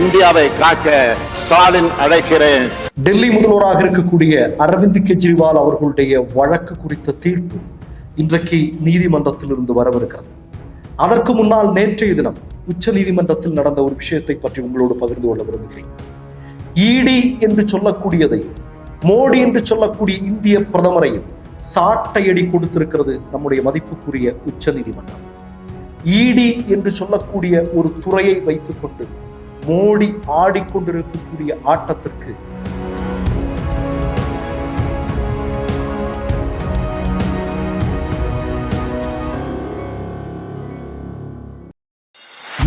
இந்தியாவை காக்க ஸ்டாலின் அழைக்கிறேன். டெல்லி முதல்வராக இருக்கக்கூடிய அரவிந்த் கெஜ்ரிவால் அவர்களுடைய வழக்கு குறித்த தீர்ப்பு இன்றைக்கு நீதிமன்றத்திலிருந்து வரவிருக்கிறது. அதற்கு முன்னால் நேற்றைய தினம் உச்ச நீதிமன்றத்தில் நடந்த ஒரு விஷயத்தை பற்றி உங்களோடு பகிர்ந்து கொள்ள விரும்புகிறேன். ஈடி என்று சொல்லக்கூடியதை மோடி என்று சொல்லக்கூடிய இந்திய பிரதமரையும் சாட்டையடி கொடுத்திருக்கிறது நம்முடைய மதிப்புக்குரிய உச்ச நீதிமன்றம். ஈடி என்று சொல்லக்கூடிய ஒரு துறையை வைத்துக்கொண்டு மோடி ஆடிக்கொண்டிருக்கக்கூடிய ஆட்டத்திற்கு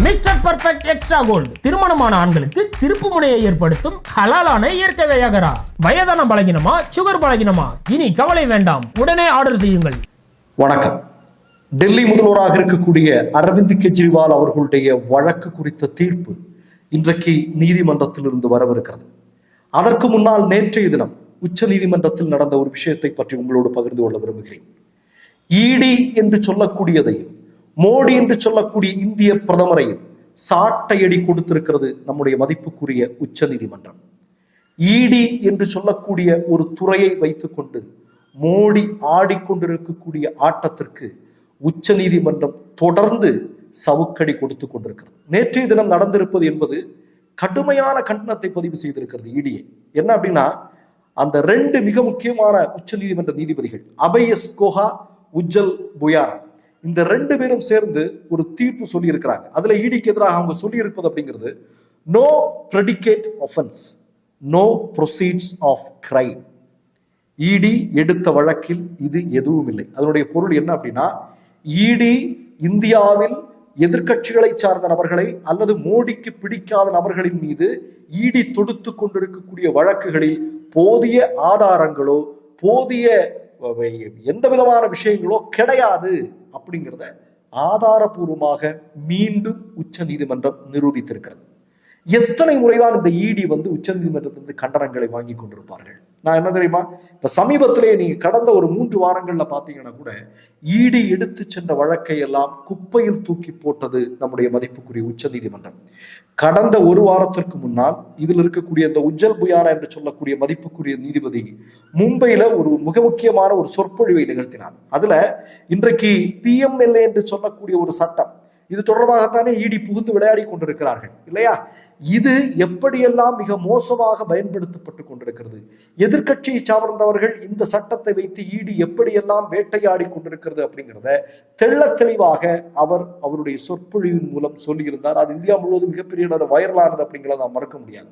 மிஸ்டர் பர்ஃபெக்ட் எக்ஸ்ட்ரா கோல்டு. திருமணமான ஆண்களுக்கு திருப்பு முனையை ஏற்படுத்தும் ஹலாலான இயற்கை வியாகரா. வயதான பலகினமா சுகர் பலகினமா? இனி கவலை வேண்டாம். உடனே ஆர்டர் செய்யுங்கள். வணக்கம். டெல்லி முதல்வராக இருக்கக்கூடிய அரவிந்த் கெஜ்ரிவால் அவர்களுடைய வழக்கு குறித்த தீர்ப்பு. இன்றைக்கு நீதிமன்றத்திலிருந்து வரவிருக்கிறது. அதற்கு முன்னால் நேற்றைய தினம் உச்ச நீதிமன்றத்தில் நடந்த ஒரு விஷயத்தை பற்றி உங்களோடு பகிர்ந்து கொள்ள விரும்புகிறேன். ஈடி என்று சொல்லக்கூடியதையும் மோடி என்று சொல்லக்கூடிய இந்திய பிரதமரையும் சாட்டையடி கொடுத்திருக்கிறது நம்முடைய மதிப்புக்குரிய உச்ச நீதிமன்றம். ஈடி என்று சொல்லக்கூடிய ஒரு துறையை வைத்துக்கொண்டு மோடி ஆடிக்கொண்டிருக்கக்கூடிய ஆட்டத்திற்கு உச்ச நீதிமன்றம் தொடர்ந்து சவுக்கடி கொடுத்து கொண்டிருக்கிறது. நேற்றைய தினம் நடந்திருப்பது என்பது கடுமையான கண்டனத்தை பதிவு செய்திருக்கிறது இடியை. என்ன அப்படின்னா அந்த ரெண்டு மிக முக்கியமான உச்ச நீதிமன்ற நீதிபதிகள் அபயஸ் கோஹா உஜ்ஜல் புயானா இந்த ரெண்டு பேரும் சேர்ந்து ஒரு தீர்ப்பு சொல்லி இருக்கிறாங்க அதுல ஈடிக்கு எதிராக அவங்க சொல்லி இருப்பது அப்படிங்கிறது no predicate offence no proceeds of crime ED எடுத்த வழக்கில் இது எதுவும் இல்லை அதனுடைய பொருள் என்ன அப்படின்னா இடி இந்தியாவில் எதிர்க்கட்சிகளை சார்ந்த நபர்களை அல்லது மோடிக்கு பிடிக்காத நபர்களின் மீது ஈடி தொடுத்து கொண்டிருக்கக்கூடிய வழக்குகளில் போதிய ஆதாரங்களோ போதிய எந்த விதமான விஷயங்களோ கிடையாது அப்படிங்கிறத ஆதாரபூர்வமாக மீண்டும் உச்ச நீதிமன்றம் நிரூபித்திருக்கிறது. எத்தனை முறைதான் இந்த இடி வந்து உச்சநீதிமன்றத்திலிருந்து கண்டனங்களை வாங்கி கொண்டிருப்பார்கள்? நான் என்ன தெரியுமா? இப்ப சமீபத்திலே நீங்க கடந்த ஒரு மூன்று வாரங்கள்ல பாத்தீங்கன்னா கூட இடி எடுத்து சென்ற வழக்கை எல்லாம் குப்பையில் தூக்கி போட்டது நம்முடைய மதிப்புக்குரிய உச்ச நீதிமன்றம் கடந்த ஒரு வாரத்திற்கு முன்னால் இதில் இருக்கக்கூடிய இந்த உஜ்ஜல் புயானா என்று சொல்லக்கூடிய மதிப்புக்குரிய நீதிபதி மும்பையில ஒரு மிக முக்கியமான ஒரு சொற்பொழிவை நிகழ்த்தினார். அதுல இன்றைக்கு பிஎம்எல்ஏ என்று சொல்லக்கூடிய ஒரு சட்டம் இது தொடர்பாகத்தானே இடி புகுந்து விளையாடி கொண்டிருக்கிறார்கள் இல்லையா? இது எப்படியெல்லாம் மிக மோசமாக பயன்படுத்தப்பட்டு கொண்டிருக்கிறது? எதிர்கட்சியை சார்ந்தவர்கள் இந்த சட்டத்தை வைத்து ஈடு எப்படியெல்லாம் வேட்டையாடி கொண்டிருக்கிறது அப்படிங்கிறத தெள்ள தெளிவாக அவர் அவருடைய சொற்பொழிவின் மூலம் சொல்லியிருந்தார். அது இந்தியா முழுவதும் மிகப்பெரிய வைரலானது அப்படிங்கிறத நாம் மறக்க முடியாது.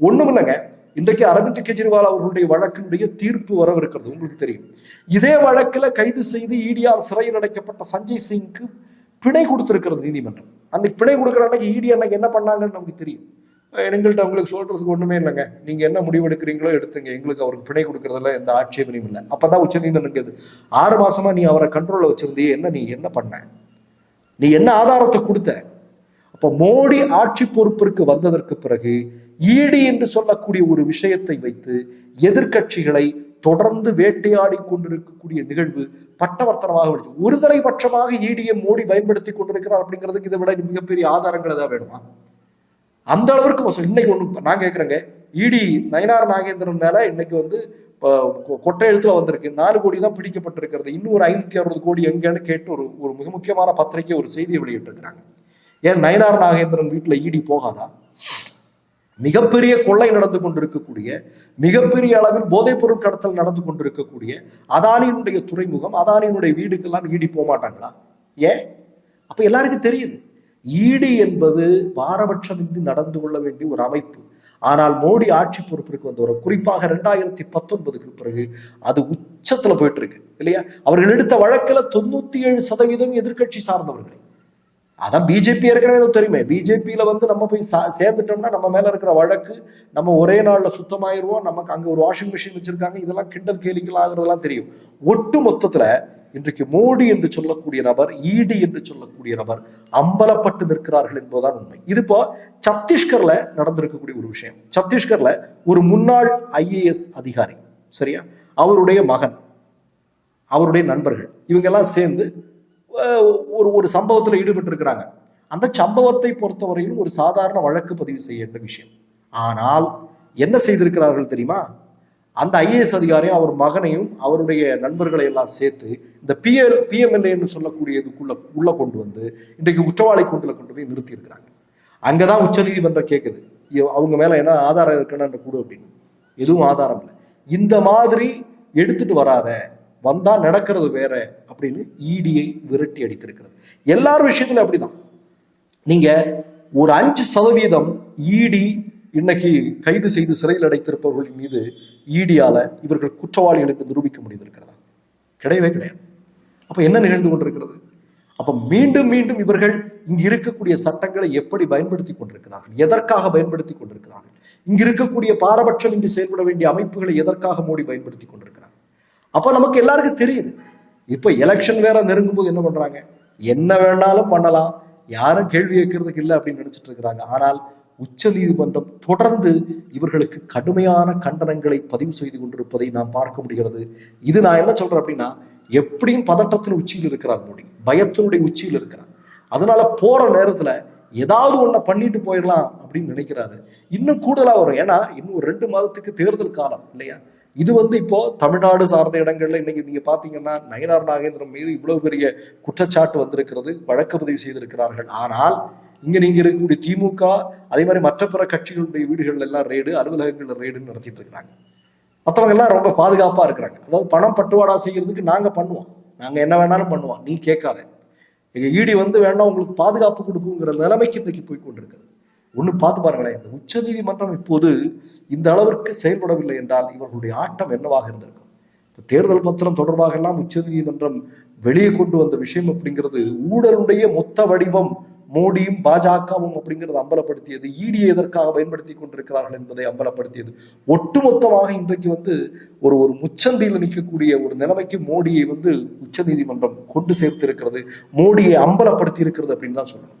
ஒண்ணும் இல்லைங்க இன்றைக்கு அரவிந்த் கெஜ்ரிவால் அவர்களுடைய வழக்கினுடைய தீர்ப்பு வரவிருக்கிறது. உங்களுக்கு தெரியும். இதே வழக்குல கைது செய்து ஈடியால் சிறையில் அடைக்கப்பட்ட சஞ்சய் சிங்க்கு பிணை கொடுத்துருக்கிறது நீதிமன்றம். அந்த பிணை கொடுக்குற அன்னைக்கு இடி அன்னைக்கு என்ன பண்ணாங்கன்னு நமக்கு தெரியும். எங்கள்கிட்ட அவங்களுக்கு சொல்றதுக்கு ஒண்ணுமே இல்லைங்க. நீங்க என்ன முடிவெடுக்கிறீங்களோ எடுத்துங்க. எங்களுக்கு அவருக்கு பிணை கொடுக்கறதுல எந்த ஆட்சேபனையும் இல்லை. அப்பதான் உச்ச நீதிமன்றம் கேது ஆறு மாசமா நீ அவரை கண்ட்ரோல்ல வச்சிருந்தியே என்ன நீ என்ன பண்ண? நீ என்ன ஆதாரத்தை கொடுத்த? அப்ப மோடி ஆட்சி பொறுப்பிற்கு வந்ததற்கு பிறகு ஈடி என்று சொல்லக்கூடிய ஒரு விஷயத்தை வைத்து எதிர்க்கட்சிகளை தொடர்ந்து வேட்டையாடி கொண்டிருக்கக்கூடிய நிகழ்வு பட்டவர்த்தனமாக விடுச்சு ஒருதலை பட்சமாக ஈடியை மோடி பயன்படுத்தி கொண்டிருக்கிறார் அப்படிங்கிறதுக்கு இதை விட மிகப்பெரிய ஆதாரங்கள் ஏதாவது வேணுமா? அந்த அளவிற்கு இன்னைக்கு ஒண்ணு நான் கேட்குறேங்க இடி நயனார் நாகேந்திரன் மேல இன்னைக்கு வந்து கொ- கொட்டை எழுத்துல வந்திருக்கு. நாலு கோடி தான் பிடிக்கப்பட்டிருக்கிறது. இன்னும் ஒரு ஐநூத்தி அறுபது கோடி எங்கன்னு கேட்டு ஒரு ஒரு மிக முக்கியமான பத்திரிகை ஒரு செய்தியை வெளியிட்டிருக்கிறாங்க. ஏன் நயனார் நாகேந்திரன் வீட்டுல ஈடி போகாதா? மிகப்பெரிய கொள்ளை நடந்து கொண்டிருக்கக்கூடிய மிகப்பெரிய அளவில் போதைப் பொருள் கடத்தல் நடந்து கொண்டிருக்கக்கூடிய அதானியினுடைய துறைமுகம் அதானியினுடைய வீடுக்கெல்லாம் ஈடி போக மாட்டாங்களா? ஏன் அப்ப எல்லாருக்கும் தெரியுது. ஈடி என்பது பாரபட்சமின்றி நடந்து கொள்ள வேண்டிய ஒரு அமைப்பு. ஆனால் மோடி ஆட்சி பொறுப்பிற்கு வந்தவர் குறிப்பாக ரெண்டாயிரத்தி பத்தொன்பதுக்கு பிறகு அது உச்சத்துல போயிட்டு இருக்கு இல்லையா? அவர்கள் எடுத்த வழக்குல தொண்ணூத்தி ஏழு சதவீதம் எதிர்க்கட்சி சார்ந்தவர்களே. அதான் பிஜேபி ஏற்கனவே தெரியுமே. பிஜேபியில வந்து நம்ம போய் சா- சேர்ந்துட்டோம்னா நம்ம மேல இருக்கிற வழக்கு நம்ம ஒரே நாள்ல சுத்தமாயிருவோம் நமக்கு அங்க ஒரு வாஷிங் மிஷின் வச்சிருக்காங்க இதெல்லாம் கிண்டல் கேலிகள் ஆகுறதெல்லாம் தெரியும். ஒட்டு மொத்தத்துல இன்றைக்கு மோடி என்று சொல்லக்கூடிய நபர் ஈடி என்று சொல்லக்கூடிய நபர் அம்பலப்பட்டு நிற்கிறார்கள் என்பதுதான் உண்மை. இது இப்போ சத்தீஸ்கர்ல நடந்திருக்கக்கூடிய ஒரு விஷயம். சத்தீஸ்கர்ல ஒரு முன்னாள் ஐஏஎஸ் அதிகாரி சரியா? அவருடைய மகன் அவருடைய நண்பர்கள் இவங்க எல்லாம் சேர்ந்து ஒரு ஒரு சம்பவத்தில் ஈடுபட்டிருக்கிறாங்க. அந்த சம்பவத்தை பொறுத்தவரையிலும் ஒரு சாதாரண வழக்கு பதிவு செய்ய வேண்டிய விஷயம். ஆனால் என்ன செய்திருக்கிறார்கள் தெரியுமா? அந்த ஐஏஎஸ் அதிகாரியும் அவர் மகனையும் அவருடைய நண்பர்களை எல்லாம் சேர்த்து இந்த பிஎல் பிஎம்எல்ஏன்னு சொல்லக்கூடியதுக்குள்ள உள்ள கொண்டு வந்து இன்றைக்கு குற்றவாளி கூண்டில் கொண்டு போய் நிறுத்தி இருக்கிறாங்க அங்கதான் உச்சநீதிமன்றம் கேட்குது அவங்க மேல என்ன ஆதாரம் இருக்குன்னு கூடு அப்படின்னு. எதுவும் ஆதாரம் இல்லை. இந்த மாதிரி எடுத்துட்டு வராத வந்தா நடக்கிறது வேற அப்படின்னு ஈடியை விரட்டி அடித்திருக்கிறது. எல்லார் விஷயத்திலும் அப்படிதான். நீங்க ஒரு அஞ்சு சதவீதம் ஈடி இன்னைக்கு கைது செய்து சிறையில் அடைத்திருப்பவர்களின் மீது இடியால இவர்கள் குற்றவாளிகள் என்று நிரூபிக்க முடிந்திருக்கிறதா? கிடையவே கிடையாது. அப்ப என்ன நிகழ்ந்து கொண்டிருக்கிறது? அப்ப மீண்டும் மீண்டும் இவர்கள் இங்கு இருக்கக்கூடிய சட்டங்களை எப்படி பயன்படுத்தி கொண்டிருக்கிறார்கள்? எதற்காக பயன்படுத்தி கொண்டிருக்கிறார்கள்? இங்கு இருக்கக்கூடிய பாரபட்சம் இங்கு செயல்பட வேண்டிய அமைப்புகளை எதற்காக மோடி பயன்படுத்தி கொண்டிருக்கிறார்கள் அப்போ நமக்கு எல்லாருக்கும் தெரியுது. இப்ப எலெக்ஷன் வேற நெருங்கும் போது என்ன பண்றாங்க? என்ன வேணாலும் பண்ணலாம். யாரும் கேள்வி கேட்கறதுக்கு இல்லை அப்படின்னு நினைச்சிட்டு இருக்கிறாங்க. ஆனால் உச்ச நீதிமன்றம் தொடர்ந்து இவர்களுக்கு கடுமையான கண்டனங்களை பதிவு செய்து கொண்டிருப்பதை நாம் பார்க்க முடிகிறது. இது நான் என்ன சொல்றேன் அப்படின்னா எப்படியும் பதட்டத்தின் உச்சியில் இருக்கிறார் மோடி. பயத்தினுடைய உச்சியில் இருக்கிறார். அதனால போற நேரத்துல ஏதாவது ஒன்றை பண்ணிட்டு போயிடலாம் அப்படின்னு நினைக்கிறாரு. இன்னும் கூடுதலா வரும். ஏன்னா இன்னும் ஒரு ரெண்டு மாதத்துக்கு தேர்தல் காலம் இல்லையா? இது வந்து இப்போ தமிழ்நாடு சார்ந்த இடங்கள்ல இன்னைக்கு நீங்க பாத்தீங்கன்னா நயனார் நாகேந்திரன் மீது இவ்வளவு பெரிய குற்றச்சாட்டு வந்திருக்கிறது வழக்கு பதிவு செய்திருக்கிறார்கள். ஆனால் இங்க நீங்க இருக்கக்கூடிய திமுக அதே மாதிரி மற்ற பிற கட்சிகளுடைய வீடுகள் எல்லாம் ரெய்டு அலுவலகங்கள்ல ரெய்டுன்னு நடத்திட்டு இருக்கிறாங்க. மற்றவங்க எல்லாம் ரொம்ப பாதுகாப்பா இருக்கிறாங்க. அதாவது பணம் பட்டுவாடா செய்யறதுக்கு நாங்க பண்ணுவோம். நாங்க என்ன வேணாலும் பண்ணுவோம். நீ கேட்காத. எங்க ஈடி வந்து வேணா உங்களுக்கு பாதுகாப்பு கொடுக்குங்கிற நிலைமைக்கு இன்னைக்கு போய் கொண்டிருக்கிறது. ஒண்ணு பார்த்து பாருங்களேன். இந்த உச்ச நீதிமன்றம் இப்போது இந்த அளவிற்கு செயல்படவில்லை என்றால் இவர்களுடைய ஆட்டம் என்னவாக இருந்திருக்கும்? இப்போ தேர்தல் பத்திரம் தொடர்பாக எல்லாம் உச்ச நீதிமன்றம் வெளியே கொண்டு வந்த விஷயம் அப்படிங்கிறது ஊழலுடைய மொத்த வடிவம் மோடியும் பாஜகவும் அப்படிங்கிறது அம்பலப்படுத்தியது. ஈடியை எதற்காக பயன்படுத்தி கொண்டிருக்கிறார்கள் என்பதை அம்பலப்படுத்தியது. ஒட்டுமொத்தமாக இன்றைக்கு வந்து ஒரு ஒரு முச்சந்தியில் நிற்கக்கூடிய ஒரு நிலைமைக்கு மோடியை வந்து உச்சநீதிமன்றம் கொண்டு சேர்த்திருக்கிறது. மோடியை அம்பலப்படுத்தி இருக்கிறது அப்படின்னு தான் சொல்லணும்.